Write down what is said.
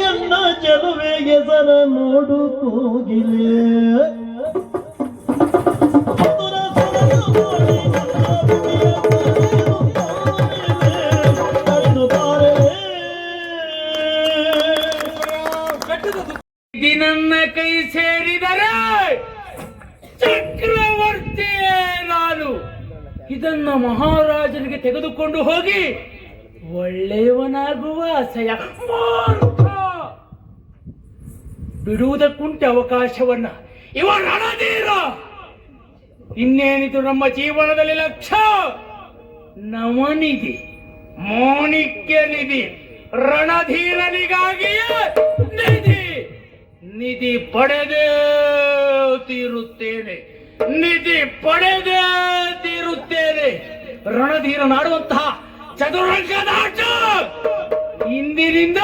ಗೆಳೆಯನ್ನ ಚೆಲುವೆಗೆ ಸರ ನೋಡು ಕೋಗಿಲೆ. ನನ್ನ ಕೈ ಸೇರಿದರೆ ಚಕ್ರವರ್ತಿಯೇ ನಾನು. ಇದನ್ನ ಮಹಾರಾಜನಿಗೆ ತೆಗೆದುಕೊಂಡು ಹೋಗಿ ಒಳ್ಳೆಯವನಾಗುವ ಆಸೆಯ ಬಿಡುವುದಕ್ಕುಂಟೆ ಅವಕಾಶವನ್ನ. ಇವ ರಣಧೀರ. ಇನ್ನೇನಿದು ನಮ್ಮ ಜೀವನದಲ್ಲಿ ಲಕ್ಷ. ನವನಿಧಿ ಮಾಣಿಕ್ಯ ನಿಧಿ ರಣಧೀರನಿಗಾಗಿಯೇ ನಿಧಿ. ನಿಧಿ ಪಡೆದೇ ತೀರುತ್ತೇನೆ. ನಿಧಿ ಪಡೆದೇ ತೀರುತ್ತೇನೆ. ರಣಧೀರನಾಡುವಂತಹ ಚದುರಂಗದಾಟ ಇಂದಿನಿಂದ